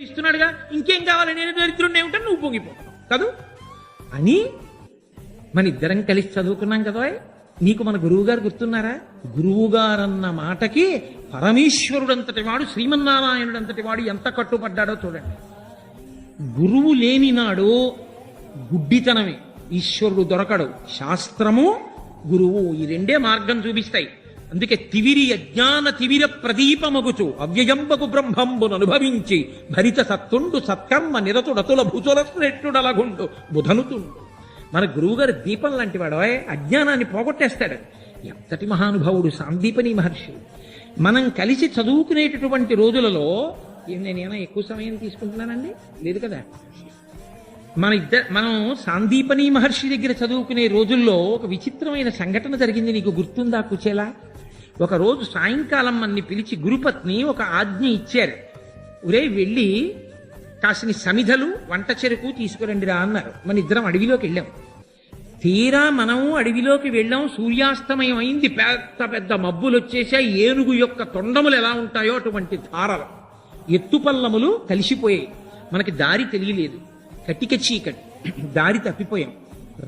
ఇస్తున్నాడుగా ఇంకేం కావాలి? నేను దరిద్రుడిని ఏమిటని నువ్వు పొంగిపోతావు కదూ? అని మన ఇద్దరం కలిసి చదువుకున్నాం కదా నీకు మన గురువు గారు గుర్తున్నారా? గురువు గారన్న మాటకి పరమేశ్వరుడంతటి వాడు శ్రీమన్నారాయణుడంతటి వాడు ఎంత కట్టుబడ్డాడో చూడండి. గురువు లేని నాడు గుడ్డితనమే. ఈశ్వరుడు దొరకడు. శాస్త్రము గురువు ఈ రెండే మార్గం చూపిస్తాయి. అందుకే తివిరి అజ్ఞాన తివిర ప్రదీపమగుచు. అవ్యయంబకు బ్రహ్మంబును అనుభవించి భరిత సత్తుండు సత్కర్మ నిరతుడతుల భుజుల శ్రేష్ఠుడలగుండు బుధనుతుండు. మన గురువుగారు దీపం లాంటి వాడు అజ్ఞానాన్ని పోగొట్టేస్తాడు. ఎంతటి మహానుభావుడు సాందీపని మహర్షి. మనం కలిసి చదువుకునేటటువంటి రోజులలో నేనేమైనా ఎక్కువ సమయం తీసుకుంటున్నానండి? లేదు కదా? మన ఇద్దరు మనం సాందీపని మహర్షి దగ్గర చదువుకునే రోజుల్లో ఒక విచిత్రమైన సంఘటన జరిగింది నీకు గుర్తుందా కుచేలా? ఒకరోజు సాయంకాలం అన్ని పిలిచి గురుపత్ని ఒక ఆజ్ఞ ఇచ్చారు. ఒరే వెళ్ళి కాసిని సమిధలు వంట చెరుకు తీసుకురండిరా అన్నారు. మన ఇద్దరం అడవిలోకి వెళ్ళాం. తీరా మనం అడవిలోకి వెళ్ళాం. సూర్యాస్తమయం అయింది పెద్ద పెద్ద మబ్బులు వచ్చేసాయి ఏనుగు యొక్క తొండములు ఎలా ఉంటాయో అటువంటి ధారలు. ఎత్తుపల్లములు కలిసిపోయాయి. మనకి దారి తెలియలేదు. కటిక చీకటి. దారి తప్పిపోయాం.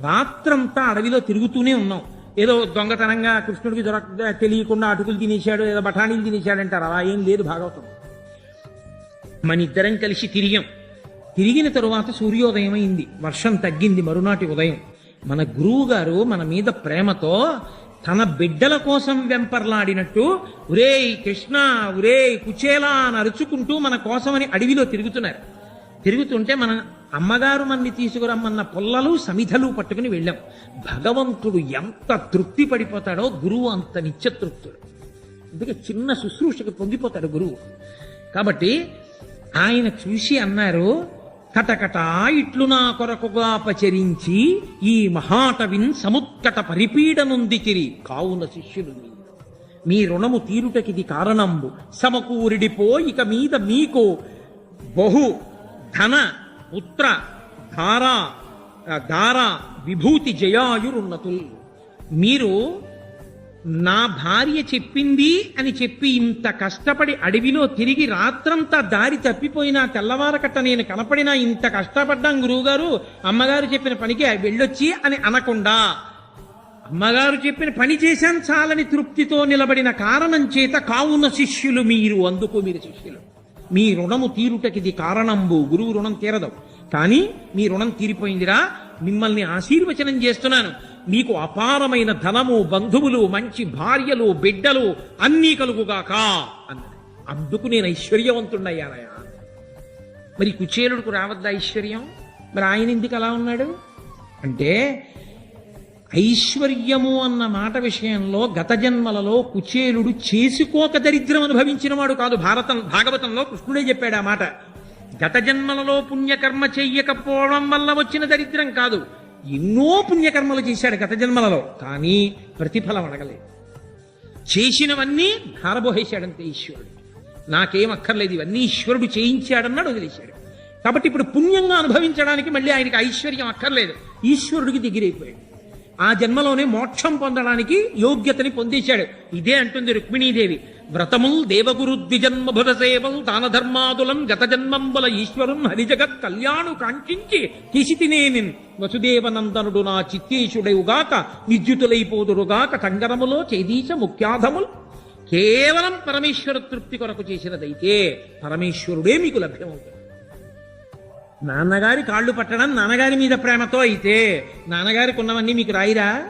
రాత్రంతా అడవిలో తిరుగుతూనే ఉన్నాం. ఏదో దొంగతనంగా కృష్ణుడికి దొరక తెలియకుండా అటుకులు తినేశాడు ఏదో బఠానీలు తినేశాడు అంటారు. అలా ఏం లేదు భాగవతం. మన ఇద్దరం కలిసి తిరిగాం. తిరిగిన తరువాత సూర్యోదయం అయింది వర్షం తగ్గింది మరునాటి ఉదయం. మన గురువు గారు మన మీద ప్రేమతో తన బిడ్డల కోసం వెంపర్లాడినట్టు ఉరేయ్ కృష్ణ ఉరే కుచేలా అని అరుచుకుంటూ మన కోసమని అడవిలో తిరుగుతున్నారు. తిరుగుతుంటే మన అమ్మగారు మన్ని తీసుకురమ్మన్న పొల్లలు సమిధలు పట్టుకుని వెళ్ళాం. భగవంతుడు ఎంత తృప్తి పడిపోతాడో గురువు అంత నిత్యతృప్తుడు. అందుకే చిన్న శుశ్రూషకు పొంగిపోతాడు గురువు. కాబట్టి ఆయన చూసి అన్నారు కటకట ఇట్లు నా కొరకుగా పచరించి ఈ మహాటవిన్ సముత్కట పరిపీడనుందికిరి కావున శిష్యులు మీ రుణము తీరుటకిది కారణంబు. సమకూరిడిపో ఇక మీద మీకు బహు ధన పుత్ర ధార దారా విభూతి జయాయురున్నతుల్. మీరు నా భార్య చెప్పింది అని చెప్పి ఇంత కష్టపడి అడవిలో తిరిగి రాత్రంతా దారి తప్పిపోయినా తెల్లవారకట్ట నేను కనపడినా ఇంత కష్టపడ్డాం గురువుగారు అమ్మగారు చెప్పిన పనికి వెళ్ళొచ్చి అని అనకుండా. అమ్మగారు చెప్పిన పని చేశాను చాలని తృప్తితో నిలబడిన కారణం చేత కావున శిష్యులు మీరు అందుకు మీరు శిష్యులు. మీ రుణము తీరుటకిది కారణంబు గురువు రుణం తీరదు కానీ మీ రుణం తీరిపోయిందిరా మిమ్మల్ని ఆశీర్వచనం చేస్తున్నాను. మీకు అపారమైన ధనము బంధువులు మంచి భార్యలు బిడ్డలు అన్నీ కలుగుగాక అన్నది. అందుకు నేను ఐశ్వర్యవంతుడయ్యానయా మరి కుచేలుడికి రావద్దా ఐశ్వర్యం? మరి ఆయన ఎందుకు అలా ఉన్నాడు? అంటే ఐశ్వర్యము అన్న మాట విషయంలో గత జన్మలలో కుచేలుడు చేసుకోక దరిద్రం అనుభవించినవాడు కాదు. భారతం భాగవతంలో కృష్ణుడే చెప్పాడు ఆ మాట. గత జన్మలలో పుణ్యకర్మ చెయ్యకపోవడం వల్ల వచ్చిన దరిద్రం కాదు. ఎన్నో పుణ్యకర్మలు చేశాడు గత జన్మలలో కానీ ప్రతిఫలం అడగలేదు. చేసినవన్నీ ధారబోహేశాడంతే ఈశ్వరుడు. నాకేం అక్కర్లేదు ఇవన్నీ ఈశ్వరుడు చేయించాడన్నాడు వదిలేశాడు. కాబట్టి ఇప్పుడు పుణ్యంగా అనుభవించడానికి మళ్ళీ ఆయనకి ఐశ్వర్యం అక్కర్లేదు. ఈశ్వరుడికి దిగిరైపోయాడు. ఆ జన్మలోనే మోక్షం పొందడానికి యోగ్యతని పొందేశాడు ఇదే అంటుంది రుక్మిణీదేవి. వ్రతముల్ దేవగురు ద్విజన్మభుర సేవల్ దాన ధర్మాదులం గత జన్మంబల ఈశ్వరున్ హరిజగత్ కళ్యాణు కాంక్షించి తీసితినేనిన్. వసుదేవనందనుడు నా చిత్తేశుడవుగాక విద్యుతులైపోదురుగాక టంగరములో చేదీశ ముఖ్యాధముల్. కేవలం పరమేశ్వర తృప్తి కొరకు చేసినదైతే పరమేశ్వరుడే మీకు లభ్యమవుతుంది నాన్నగారి కాళ్ళు పట్టడం నాన్నగారి మీద ప్రేమతో అయితే నాన్నగారికి ఉన్నవన్నీ మీకు రాయిరా?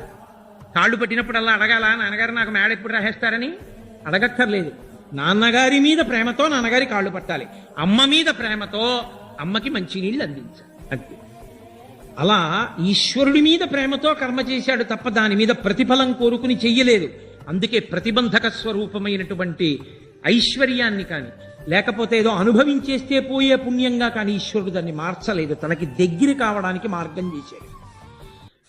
కాళ్ళు పట్టినప్పుడల్లా అడగాల? నాన్నగారు నాకు మేడ ఎప్పుడు రాసేస్తారని? అడగక్కర్లేదు. నాన్నగారి మీద ప్రేమతో నాన్నగారి కాళ్ళు పట్టాలి. అమ్మ మీద ప్రేమతో అమ్మకి మంచినీళ్ళు అందించాలి. అంతే. అలా ఈశ్వరుడి మీద ప్రేమతో కర్మ చేశాడు తప్ప దాని మీద ప్రతిఫలం కోరుకుని చెయ్యలేదు. అందుకే ప్రతిబంధక స్వరూపమైనటువంటి ఐశ్వర్యాన్ని కానీ లేకపోతే ఏదో అనుభవించేస్తే పోయే పుణ్యంగా కానీ ఈశ్వరుడు దాన్ని మార్చలేదు. తనకి దగ్గర కావడానికి మార్గం చేశాడు.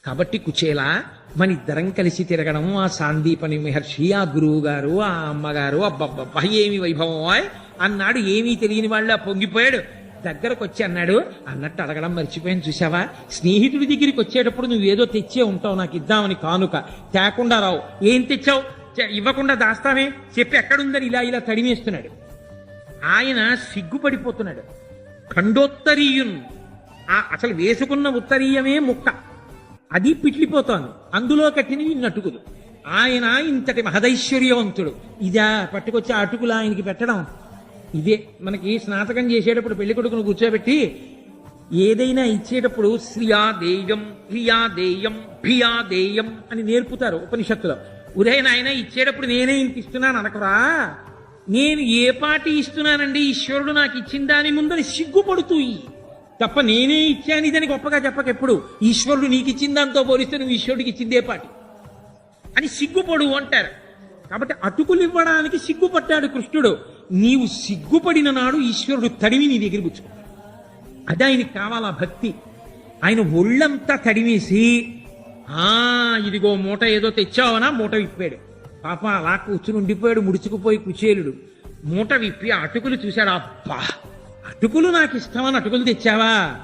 కాబట్టి కుచేల మన ఇద్దరం కలిసి తిరగడం ఆ సాందీపని మహర్షి ఆ గురువు గారు ఆ అమ్మగారు అబ్బబ్బబ్బ ఏమి వైభవం అన్నాడు. ఏమీ తెలియని వాళ్ళ పొంగిపోయాడు. దగ్గరకు వచ్చి అన్నాడు అన్నట్టు అడగడం మర్చిపోయాను చూసావా స్నేహితుడి దగ్గరికి వచ్చేటప్పుడు నువ్వేదో తెచ్చే ఉంటావు నాకు ఇద్దామని కానుక. తేకుండా రావు. ఏం తెచ్చావు? ఇవ్వకుండా దాస్తామే చెప్పి ఎక్కడుందని ఇలా ఇలా తడిమేస్తున్నాడు. ఆయన సిగ్గుపడిపోతున్నాడు. ఖండోత్తరీయున్. ఆ అసలు వేసుకున్న ఉత్తరీయమే ముక్క అది పిట్లిపోతాను. అందులో కట్టిన ఇన్ని ఆయన ఇంతటి మహదైశ్వర్యవంతుడు. ఇదా పట్టుకొచ్చి అటుకులు ఆయనకి పెట్టడం. ఇదే మనకి స్నాతకం చేసేటప్పుడు పెళ్ళి కొడుకును కూర్చోబెట్టి ఏదైనా ఇచ్చేటప్పుడు శ్రియా దేయం ప్రియా దేయం భియా దేయం అని నేర్పుతారు ఉపనిషత్తులో. ఉదయ ఆయన ఇచ్చేటప్పుడు నేనే ఇంత ఇస్తున్నాను అనకరా. నేను ఏ పాటి ఇస్తున్నానండి? ఈశ్వరుడు నాకు ఇచ్చిన దాని ముందని సిగ్గుపడుతూ తప్ప నేనే ఇచ్చాను ఇదని గొప్పగా చెప్పకెప్పుడు? ఈశ్వరుడు నీకు ఇచ్చిన దాంతో పోలిస్తే నువ్వు ఈశ్వరుడికి ఇచ్చిందే పాటి. అని సిగ్గుపడు అంటారు. కాబట్టి అటుకులు ఇవ్వడానికి సిగ్గుపడ్డాడు కృష్ణుడు. నీవు సిగ్గుపడిన నాడు ఈశ్వరుడు తడివి నీ దగ్గర పుచ్చుకుంటాడు అది ఆయనకి కావాలా భక్తి? ఆయన ఒళ్ళంతా తడివేసి ఆ ఇదిగో మూట ఏదో తెచ్చావనా? మూట విప్పాడు. పాప అలా కూర్చుని ఉండిపోయాడు ముడుచుకుపోయి కుచేలుడు. మూట విప్పి అటుకులు చూశాడు. అబ్బా అటుకులు నాకు ఇష్టమని అటుకులు తెచ్చావా?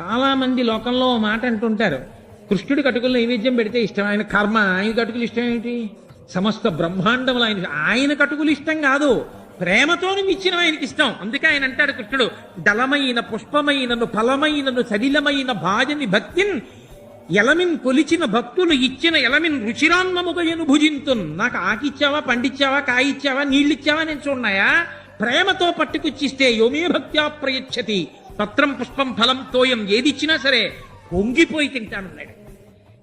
చాలామంది లోకంలో మాట అంటుంటారు. కృష్ణుడికి అటుకులు నైవేద్యం పెడితే ఇష్టం ఆయన కర్మ ఆయనకి అటుకులు ఇష్టం ఏమిటి సమస్త బ్రహ్మాండములు ఆయన ఆయన కటుకులు ఇష్టం కాదు. ప్రేమతో ఇచ్చిన ఆయనకి ఇష్టం. అందుకే ఆయన అంటాడు కృష్ణుడు దళమైన పుష్పమైనను ఫలమైనను సడిలమైన భాజని భక్తిన్ ఎలమిన్ కొలిచిన భక్తులు ఇచ్చిన ఎలమిన్ రుచిరాన్నముగయను భుజింతున్. నాకు ఆకిచ్చావా పండిచ్చావా కాయిచ్చావా నీళ్ళిచ్చావా నేను చూడన్నాయా ప్రేమతో పట్టుకొచ్చిస్తే యోమే భక్త్యా ప్రయచ్చతి. పత్రం పుష్పం ఫలం తోయం ఏదిచ్చినా సరే పొంగిపోయి తింటానన్నాడు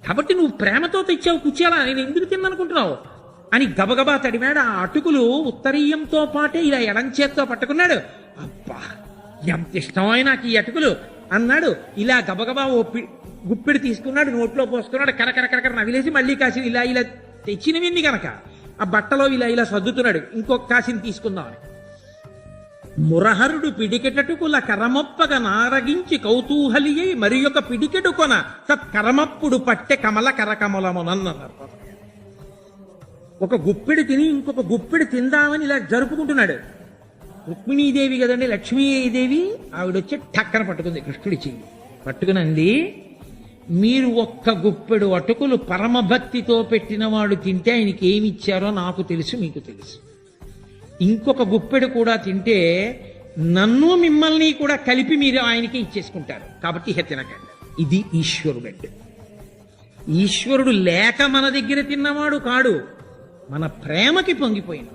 కాబట్టి నువ్వు ప్రేమతో తెచ్చావు కూర్చోలా నేను ఎందుకు తిన్ననుకుంటున్నావు? అని గబగబా తడిమాడు ఆ అటుకులు ఉత్తరీయంతో పాటే ఇలా ఎడంచేత్తో పట్టుకున్నాడు. అబ్బా ఎంత ఇష్టమైన నాకు ఈ అటుకులు అన్నాడు. ఇలా గబగబా ఓ పి- గుప్పిడి తీసుకున్నాడు నోట్లో పోసుకున్నాడు కరకర కరకర నవిలేసి మళ్ళీ కాసిన ఇలా ఇలా తెచ్చినవిన్ని కనుక ఆ బట్టలో ఇలా ఇలా సర్దుతున్నాడు ఇంకొక కాసిని తీసుకుందామని మురహరుడు పిడికెటటుకుల కరమొప్పగ నారగించి కౌతూహలియై మరి ఒక పిడికెడు కొన కరమప్పుడు పట్టె కమల కరకమలమునన్నారు ఒక గుప్పెడు తిని ఇంకొక గుప్పెడు తిందామని ఇలా జరుపుకుంటున్నాడు. రుక్మిణీదేవి కదండి లక్ష్మీదేవి ఆవిడొచ్చి ఠక్కన పట్టుకుంది కృష్ణుడి చెయ్యి పట్టుకునంది మీరు ఒక్క గుప్పెడు అటుకులు పరమభక్తితో పెట్టినవాడు తింటే ఆయనకి ఏమి ఇచ్చారో నాకు తెలుసు మీకు తెలుసు. ఇంకొక గుప్పెడు కూడా తింటే నన్ను మిమ్మల్ని కూడా కలిపి మీరు ఆయనకి ఇచ్చేసుకుంటారు. కాబట్టి ఇహ తినకండి. ఇది ఈశ్వరుడు అంటే ఈశ్వరుడు లేక మన దగ్గర తిన్నవాడు కాడు. మన ప్రేమకి పొంగిపోయిన.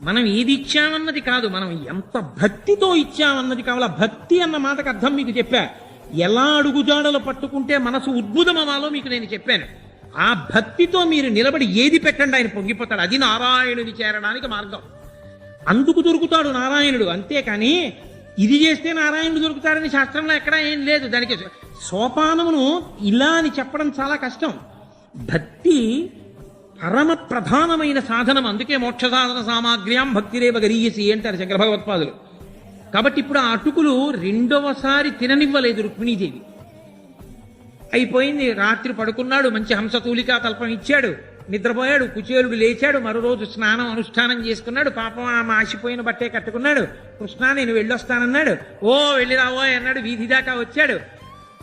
మనం ఏది ఇచ్చామన్నది కాదు. మనం ఎంత భక్తితో ఇచ్చామన్నది కావాల? భక్తి అన్న మాటకు అర్థం మీకు చెప్పా. ఎలా అడుగుజాడలు పట్టుకుంటే మనసు ఉద్భుతమవాలో మీకు నేను చెప్పాను. ఆ భక్తితో మీరు నిలబడి ఏది పెట్టండి ఆయన పొంగిపోతాడు. అది నారాయణుని చేరడానికి మార్గం. అందుకు దొరుకుతాడు నారాయణుడు. అంతేకాని ఇది చేస్తే నారాయణుడు దొరుకుతాడని శాస్త్రంలో ఎక్కడా ఏం లేదు. దానికి సోపానమును ఇలా అని చెప్పడం చాలా కష్టం. భక్తి పరమ ప్రధానమైన సాధనం. అందుకే మోక్ష సాధన సామాగ్ర్యాం భక్తిరేవ గరీయసి అంటారు శంకర భగవత్పాదులు. కాబట్టి ఇప్పుడు ఆ అటుకులు రెండవసారి తిననివ్వలేదు రుక్మిణీదేవి. అయిపోయింది రాత్రి పడుకున్నాడు మంచి హంసతూలికా తల్పం ఇచ్చాడు నిద్రపోయాడు కుచేలుడు లేచాడు మరో రోజు స్నానం అనుష్ఠానం చేసుకున్నాడు పాపం ఆ మాసిపోయిన బట్టే కట్టుకున్నాడు కృష్ణ నేను వెళ్ళొస్తానన్నాడు ఓ వెళ్ళిరావో అన్నాడు వీధి దాకా వచ్చాడు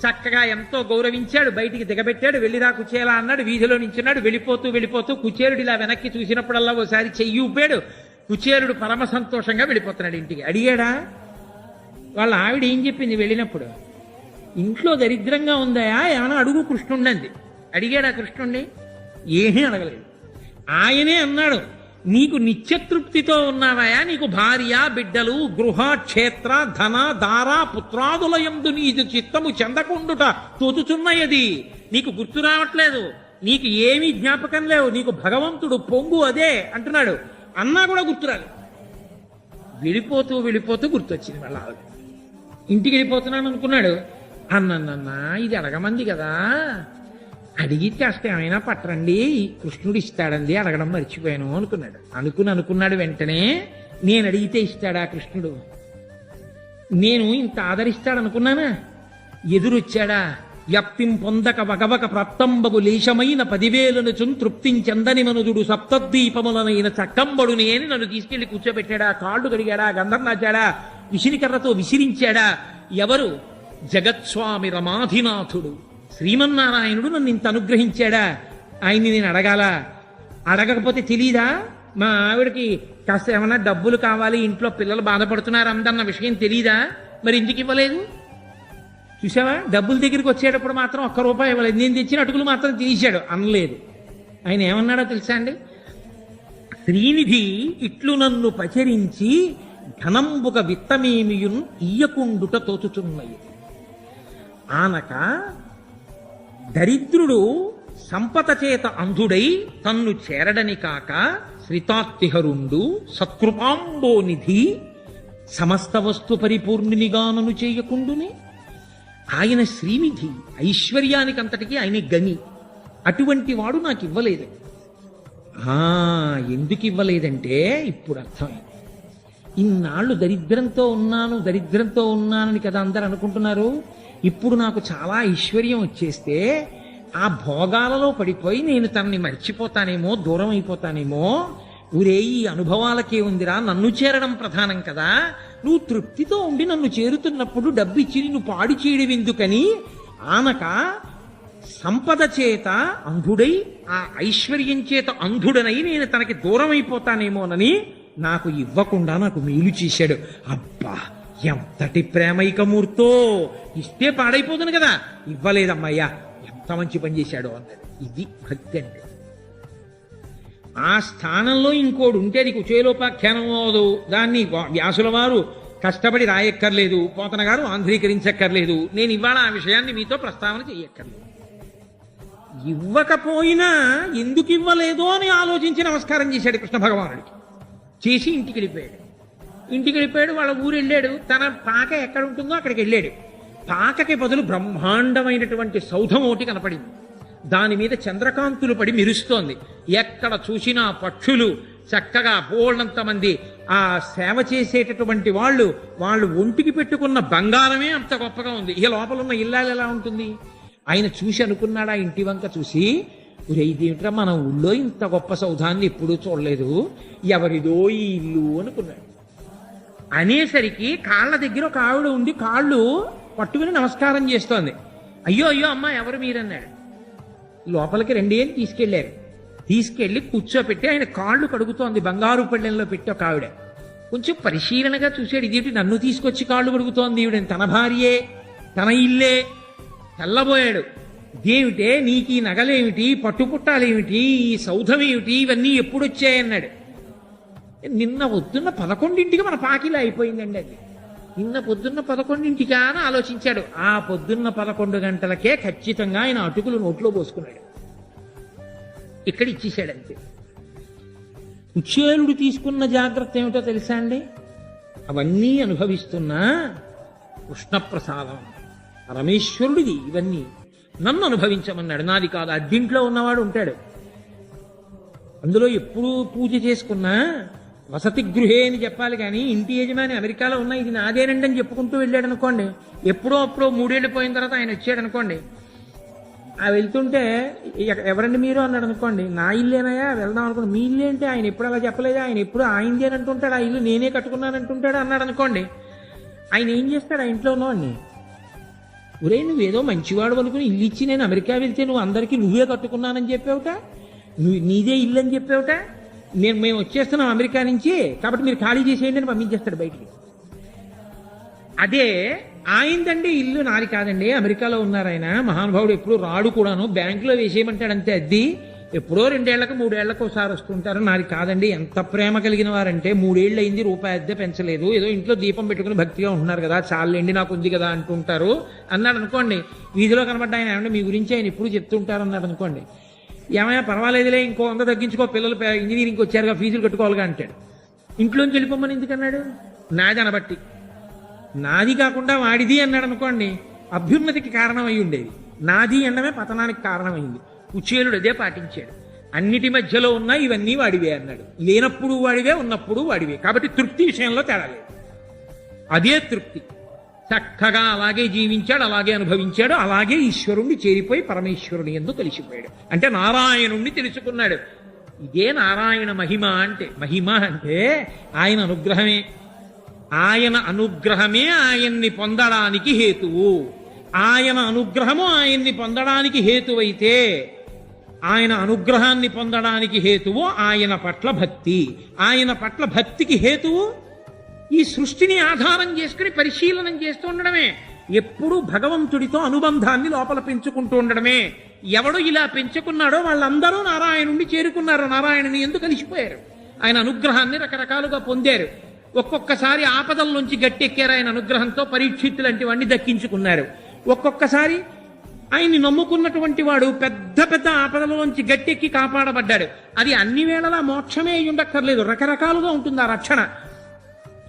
చక్కగా ఎంతో గౌరవించాడు బయటికి దిగబెట్టాడు వెళ్ళిరా కుచేలా అన్నాడు వీధిలో నించున్నాడు వెళ్ళిపోతూ వెళ్ళిపోతూ కుచేలుడు ఇలా వెనక్కి చూసినప్పుడల్లా ఓసారి చెయ్యి ఊపాడు కుచేరుడు పరమ సంతోషంగా వెళ్ళిపోతున్నాడు ఇంటికి. అడిగాడా? వాళ్ళ ఆవిడ ఏం చెప్పింది వెళ్ళినప్పుడు? ఇంట్లో దరిద్రంగా ఉందాయా? ఏమైనా అడుగు కృష్ణుండంది అడిగాడా కృష్ణుణ్ణి? ఏమీ అడగలేదు. ఆయనే అన్నాడు నీకు నిత్యతృప్తితో ఉన్నావయా? నీకు భార్య బిడ్డలు గృహ క్షేత్ర ధన దార పుత్రాదులయందు నీదు చిత్తము చెందకుండుట తోచుచున్నయది. నీకు గుర్తు రావట్లేదు. నీకు ఏమీ జ్ఞాపకం లేవు. నీకు భగవంతుడు పొంగు అదే అంటున్నాడు. అన్నా కూడా గుర్తురాలి వెళ్ళిపోతూ వెళ్ళిపోతూ గుర్తొచ్చింది వాళ్ళ ఆవిడ. ఇంటికి వెళ్ళిపోతున్నాను అనుకున్నాడు. అన్నన్నా ఇది అడగమంది కదా. అడిగి కాస్త ఏమైనా పట్టరండి? కృష్ణుడు ఇస్తాడండి అడగడం మర్చిపోయాను అనుకున్నాడు. అనుకుని అనుకున్నాడు వెంటనే నేను అడిగితే ఇస్తాడా కృష్ణుడు? నేను ఇంత ఆదరిస్తాడనుకున్నానా? ఎదురొచ్చాడా? వ్యాప్తిం పొందక వగవక ప్రత్తంబగు లేశమైన పదివేలను చున్ తృప్తించందని మనుదుడు సప్తద్వీపములనైన చక్కంబడుని అని నన్ను తీసుకెళ్ళి కూర్చోబెట్టాడా కాళ్ళు కడిగాడా గంధం నాచాడా విసిరికర్రతో విసిరించాడా? ఎవరు? జగత్స్వామి రమాధినాథుడు. శ్రీమన్నారాయణుడు నన్ను ఇంత అనుగ్రహించాడా? ఆయన్ని నేను అడగాల? అడగకపోతే తెలీదా? మా ఆవిడకి కాస్త ఏమన్నా డబ్బులు కావాలి ఇంట్లో పిల్లలు బాధపడుతున్నారు అందన్న విషయం తెలీదా? మరి ఎందుకు ఇవ్వలేదు? చూసావా? డబ్బుల దగ్గరికి వచ్చేటప్పుడు మాత్రం ఒక్క రూపాయి ఇవ్వలేదు. నేను తెచ్చిన అటుకులు మాత్రం తీశాడు. అనలేదు. ఆయన ఏమన్నాడో తెలుసా అండి? శ్రీనిధి ఇట్లు నన్ను పచరించి ఘనంబుక విత్తమేమియున్ ఇయ్యకుండుట తోచుచున్నాయి ఆనక దరిద్రుడు సంపద చేత అంధుడై తన్ను చేరడని కాక శ్రితాత్తిహరుండు సత్కృపాంబోనిధి సమస్త వస్తు పరిపూర్ణినిగానను చేయకుండునే. ఆయన శ్రీనిధి ఐశ్వర్యానికంతటికి ఆయన గని. అటువంటి వాడు నాకు ఇవ్వలేదు ఆ, ఎందుకు ఇవ్వలేదంటే ఇప్పుడు అర్థమైంది ఇన్నాళ్ళు దరిద్రంతో ఉన్నాను దరిద్రంతో ఉన్నానని కదా అందరు అనుకుంటున్నారు. ఇప్పుడు నాకు చాలా ఐశ్వర్యం వచ్చేస్తే ఆ భోగాలలో పడిపోయి నేను తనని మర్చిపోతానేమో దూరం అయిపోతానేమో ఊరే ఈ అనుభవాలకే ఉందిరా నన్ను చేరడం ప్రధానం కదా. నువ్వు తృప్తితో ఉండి నన్ను చేరుతున్నప్పుడు డబ్బిచ్చి నిన్ను పాడు చేయడం ఎందుకని? ఆనక సంపద చేత అంధుడై ఆ ఐశ్వర్యం చేత అంధుడనై నేను తనకి దూరం అయిపోతానేమోనని నాకు ఇవ్వకుండా నాకు మేలు చేశాడు. అబ్బా ఎంతటి ప్రేమైకమూర్తో! ఇస్తే పాడైపోతుంది కదా. ఇవ్వలేదమ్మయ్యా ఎంత మంచి పని చేశాడో అన్నది ఇది భక్తి అంటే ఆ స్థానంలో ఇంకోడు ఉంటే అది కుచేలోపాఖ్యానం అవదు. దాన్ని వ్యాసుల వారు కష్టపడి రాయక్కర్లేదు. పోతన గారు ఆంధ్రీకరించక్కర్లేదు. నేను ఇవాళ ఆ విషయాన్ని మీతో ప్రస్తావన చేయక్కర్లేదు ఇవ్వకపోయినా ఎందుకు ఇవ్వలేదో అని ఆలోచించి నమస్కారం చేశాడు కృష్ణ భగవానుడికి చేసి ఇంటికి వెళ్ళిపోయాడు ఇంటికి వెళ్ళిపోయాడు వాళ్ళ ఊరు వెళ్ళాడు. తన పాక ఎక్కడ ఉంటుందో అక్కడికి వెళ్ళాడు. పాకకి బదులు బ్రహ్మాండమైనటువంటి సౌధం ఒకటి కనపడింది. దాని మీద చంద్రకాంతులు పడి మెరుస్తోంది. ఎక్కడ చూసినా పక్షులు చక్కగా బోళ్ళంత మంది. ఆ సేవ చేసేటటువంటి వాళ్ళు వాళ్ళు ఒంటికి పెట్టుకున్న బంగారమే అంత గొప్పగా ఉంది. ఇక లోపల ఉన్న ఇల్లాలు ఎలా ఉంటుంది? ఆయన చూసి అనుకున్నాడా ఇంటి వంక చూసి? "ఒరే, ఇదేమిట్రా మన ఊళ్ళో ఇంత గొప్ప సౌధాన్ని ఎప్పుడూ చూడలేదు. ఎవరిదో ఈ ఇల్లు అనుకున్నాడు. అనేసరికి కాళ్ళ దగ్గర ఒక ఆవిడ ఉండి కాళ్ళు పట్టుకుని నమస్కారం చేస్తోంది. అయ్యో అయ్యో అమ్మ ఎవరు మీరన్నాడు? లోపలికి రెండేళ్ళు తీసుకెళ్ళారు. తీసుకెళ్ళి కూర్చోపెట్టి ఆయన కాళ్ళు కడుగుతోంది. బంగారు పళ్ళెంలో పెట్టి ఒక ఆవిడ. కొంచెం పరిశీలనగా చూశాడు. ఇదేంటి నన్ను తీసుకొచ్చి కాళ్ళు కడుగుతోంది ఈవిడ. తన భార్యే తన ఇల్లే. తెల్లబోయాడు ఇదేమిటే? నీకు ఈ నగలేమిటి? పట్టుపుట్టాలేమిటి? ఈ సౌధమేమిటి? ఇవన్నీ ఎప్పుడొచ్చాయన్నాడు. నిన్న వద్దున్న పదకొండింటికి మన పాకిలా అయిపోయిందండి అది. నిన్న పొద్దున్న పదకొండింటికా అని ఆలోచించాడు. ఆ పొద్దున్న పదకొండు గంటలకే ఖచ్చితంగా ఆయన అటుకులు నోట్లో పోసుకున్నాడు. ఇక్కడ ఇచ్చేశాడు అంతే కుచేలుడు తీసుకున్న జాగ్రత్త ఏమిటో తెలుసా అండి? అవన్నీ అనుభవిస్తున్న కృష్ణప్రసాదం. పరమేశ్వరుడిది ఇవన్నీ. నన్ను అనుభవించమన్నాడు. నాది కాదు. అద్దింట్లో ఉన్నవాడు ఉంటాడు. అందులో ఎప్పుడూ పూజ చేసుకున్నా వసతి గృహే అని చెప్పాలి కానీ ఇంటి యజమాని అమెరికాలో ఉన్న ఇది నాదేనండి అని చెప్పుకుంటూ వెళ్ళాడు అనుకోండి ఎప్పుడో అప్పుడో మూడేళ్ళు పోయిన తర్వాత ఆయన వచ్చాడు అనుకోండి ఆ వెళ్తుంటే ఎవరండి మీరు? అన్నాడు అనుకోండి నా ఇల్లేనాయా వెళ్దాం అనుకోండి మీ ఇల్లు ఏంటి ఆయన ఎప్పుడు అలా చెప్పలేదు? ఆయన ఎప్పుడు ఆయనదే అంటుంటాడు? ఆ ఇల్లు నేనే కట్టుకున్నాను అంటుంటాడు? అన్నాడు అనుకోండి ఆయన ఏం చేస్తాడు ఆ ఇంట్లో ఉన్నవాడిని ఒరే నువ్వేదో మంచివాడు అనుకుని ఇల్లు ఇచ్చి నేను అమెరికా వెళ్తే నువ్వు అందరికీ నువ్వే కట్టుకున్నానని చెప్పావుట? నువ్వు నీదే ఇల్లు అని చెప్పావుట? నేను మేము వచ్చేస్తున్నాం అమెరికా నుంచి కాబట్టి మీరు ఖాళీ చేసేయండి అని పంపించేస్తాడు బయటికి. అదే ఆయిందండి ఇల్లు నాది కాదండి అమెరికాలో ఉన్నారు ఆయన. మహానుభావుడు ఎప్పుడు రాడు కూడాను బ్యాంకులో వేసేయమంటాడు అంతే అద్ది. ఎప్పుడో రెండేళ్ళకు మూడేళ్ళకు ఒకసారి వస్తుంటారు నాది కాదండి. ఎంత ప్రేమ కలిగిన వారంటే మూడేళ్ళు అయింది రూపాయి అద్దె పెంచలేదు. ఏదో ఇంట్లో దీపం పెట్టుకుని భక్తిగా ఉంటున్నారు కదా చాలండి నాకు ఉంది కదా అంటుంటారు. అన్నాడు అనుకోండి వీధిలో కనబడ్డ ఆయన ఏమంటే మీ గురించి ఆయన ఎప్పుడు చెప్తుంటారు అన్నాడు అనుకోండి. ఏమైనా పర్వాలేదులే ఇంకో వంద తగ్గించుకో పిల్లలు ఇంజనీరింగ్కి వచ్చారుగా ఫీజులు కట్టుకోవాలిగా అంటాడు. ఇంట్లోంచి వెళ్ళిపోమని ఎందుకన్నాడు నాది అనబట్టి. నాది కాకుండా వాడిది అన్నాడు అనుకోండి అభ్యున్నతికి కారణమై ఉండేది. నాది అనడమే పతనానికి కారణమైంది. కుచేలుడు అదే పాటించాడు. అన్నిటి మధ్యలో ఉన్న ఇవన్నీ వాడివే అన్నాడు. లేనప్పుడు వాడివే ఉన్నప్పుడు వాడివే. కాబట్టి తృప్తి విషయంలో తేడా లేదు. అదే తృప్తి. చక్కగా అలాగే జీవించాడు అలాగే అనుభవించాడు అలాగే ఈశ్వరుణ్ణి చేరిపోయి పరమేశ్వరుని ఎందు కలిసిపోయాడు. అంటే నారాయణుణ్ణి తెలుసుకున్నాడు. ఇదే నారాయణ మహిమ అంటే మహిమ అంటే ఆయన అనుగ్రహమే. ఆయన అనుగ్రహమే ఆయన్ని పొందడానికి హేతువు. ఆయన అనుగ్రహము ఆయన్ని పొందడానికి హేతువైతే ఆయన అనుగ్రహాన్ని పొందడానికి హేతువు ఆయన పట్ల భక్తి. ఆయన పట్ల భక్తికి హేతువు? ఈ సృష్టిని ఆధారం చేసుకుని పరిశీలనం చేస్తూ ఉండడమే. ఎప్పుడూ భగవంతుడితో అనుబంధాన్ని లోపల పెంచుకుంటూ ఉండడమే. ఎవడు ఇలా పెంచుకున్నాడో వాళ్ళందరూ నారాయణుణ్ణి చేరుకున్నారు. నారాయణుని ఎందుకు కలిసిపోయారు. ఆయన అనుగ్రహాన్ని రకరకాలుగా పొందారు. ఒక్కొక్కసారి ఆపదల్లోంచి గట్టెక్కారు ఆయన అనుగ్రహంతో పరీక్షిత్తు లాంటి వాడిని దక్కించుకున్నారు. ఒక్కొక్కసారి ఆయన్ని నమ్ముకున్నటువంటి వాడు పెద్ద పెద్ద ఆపదలలోంచి గట్టెక్కి కాపాడబడ్డాడు. అది అన్ని వేళలా మోక్షమే ఉండక్కర్లేదు రకరకాలుగా ఉంటుంది ఆ రక్షణ.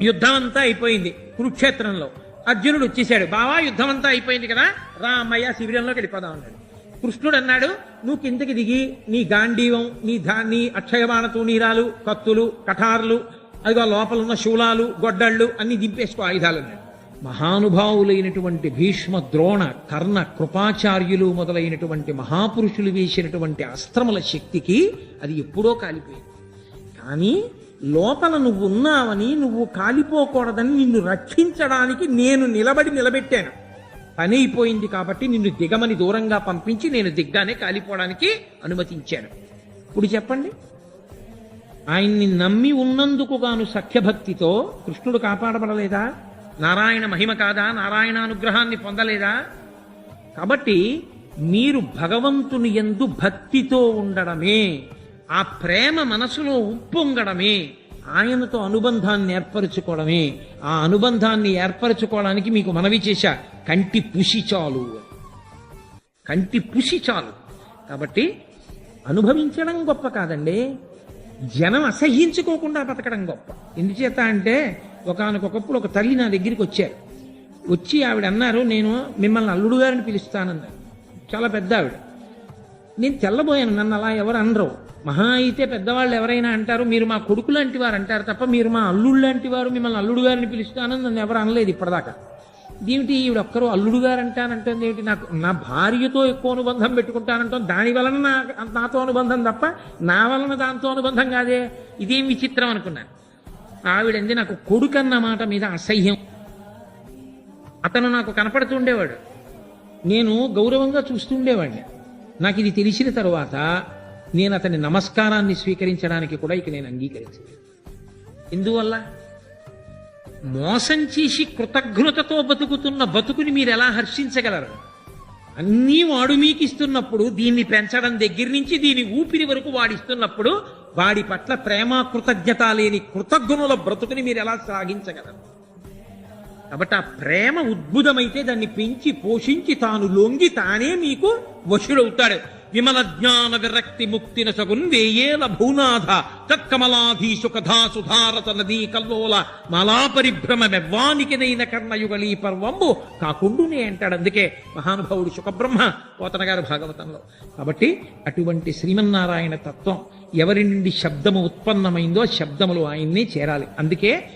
యుద్ధం అంతా అయిపోయింది కురుక్షేత్రంలో. అర్జునుడు వచ్చేసాడు బావా యుద్ధం అంతా అయిపోయింది కదా? రామయ్య శిబిరంలోకి వెళ్ళిపోదాం అన్నాడు. కృష్ణుడు అన్నాడు నువ్వు కిందకి దిగి నీ గాంధీవం నీ ధాన్ని అక్షయబాణ తూనీరాలు కత్తులు కఠార్లు అదిగో లోపల ఉన్న శూలాలు గొడ్డళ్ళు అన్ని దింపేసుకో ఆయుధాలు అన్నాడు మహానుభావులైనటువంటి భీష్మ ద్రోణ కర్ణ కృపాచార్యులు మొదలైనటువంటి మహాపురుషులు వేసినటువంటి అస్త్రముల శక్తికి అది ఎప్పుడో కాలిపోయింది. కానీ లోపల నువ్వు ఉన్నావని నువ్వు కాలిపోకూడదని నిన్ను రక్షించడానికి నేను నిలబడి నిలబెట్టాను. పని అయిపోయింది కాబట్టి నిన్ను దిగమని దూరంగా పంపించి నేను దిగ్గానే కాలిపోవడానికి అనుమతించాను. ఇప్పుడు చెప్పండి. ఆయన్ని నమ్మి ఉన్నందుకు గాను సఖ్యభక్తితో కృష్ణుడు కాపాడబడలేదా? నారాయణ మహిమ కాదా? నారాయణ అనుగ్రహాన్ని పొందలేదా? కాబట్టి మీరు భగవంతుని ఎందు భక్తితో ఉండడమే ఆ ప్రేమ మనసులో ఉప్పొంగడమే ఆయనతో అనుబంధాన్ని ఏర్పరచుకోవడమే. ఆ అనుబంధాన్ని ఏర్పరచుకోవడానికి మీకు మనవి చేశా కంటి పుషి చాలు కంటి పుషి చాలు. కాబట్టి అనుభవించడం గొప్ప కాదండి. జనం అసహ్యించుకోకుండా బతకడం గొప్ప. ఎందుచేత అంటే ఒకనకొకప్పుడు ఒక తల్లి నా దగ్గరికి వచ్చారు. వచ్చి ఆవిడ అన్నారు నేను మిమ్మల్ని అల్లుడు గారిని పిలుస్తానన్నారు. చాలా పెద్ద ఆవిడ నేను తెల్లబోయాను నన్ను అలా ఎవరు అనరు. మహా అయితే పెద్దవాళ్ళు ఎవరైనా అంటారు మీరు మా కొడుకు లాంటి వారు అంటారు తప్ప మీరు మా అల్లుడు లాంటి వారు మిమ్మల్ని అల్లుడు గారిని పిలుస్తానని నన్ను ఎవరు అనలేదు ఇప్పటిదాకా. దీనికి ఈవిడ ఒక్కరు అల్లుడు గారు అంటానంటుంది ఏమిటి? నాకు నా భార్యతో ఎక్కువ అనుబంధం పెట్టుకుంటానంటాం. దాని వలన నా నాతో అనుబంధం తప్ప నా వలన దాంతో అనుబంధం కాదే. ఇదేం విచిత్రం అనుకున్నాను ఆవిడంది నాకు కొడుకన్న మాట మీద అసహ్యం. అతను నాకు కనపడుతుండేవాడు నేను గౌరవంగా చూస్తుండేవాడిని నాకు ఇది తెలిసిన తరువాత నేను అతని నమస్కారాన్ని స్వీకరించడానికి కూడా ఇక నేను అంగీకరించలేదు. ఎందువల్ల? మోసం చేసి కృతజ్ఞతతో బతుకుతున్న బతుకుని మీరు ఎలా హర్షించగలరు? అన్నీ వాడు మీకు ఇస్తున్నప్పుడు దీన్ని పెంచడం దగ్గర నుంచి దీని ఊపిరి వరకు వాడిస్తున్నప్పుడు వాడి పట్ల ప్రేమ కృతజ్ఞత లేని కృతజ్ఞుల బ్రతుకుని మీరు ఎలా సాగించగలరు? కాబట్టి ఆ ప్రేమ ఉద్భుతమైతే దాన్ని పెంచి పోషించి తాను లొంగి తానే మీకు వశుడవుతాడు. విమల జ్ఞాన విరక్తి ముక్తిన సగున్ వేయేల భూనాథ తత్కమలాధీశు కథా సుధారత నదీ కల్లోల మలా పరిభ్రమ మెవ్వానికినైన కర్ణయుగళీ పర్వంబు కాకుండునే అంటాడు. అందుకే మహానుభావుడు సుఖబ్రహ్మ పోతన గారు భాగవతంలో. కాబట్టి అటువంటి శ్రీమన్నారాయణ తత్వం ఎవరి నుండి శబ్దము ఉత్పన్నమైందో శబ్దములు ఆయన్నే చేరాలి. అందుకే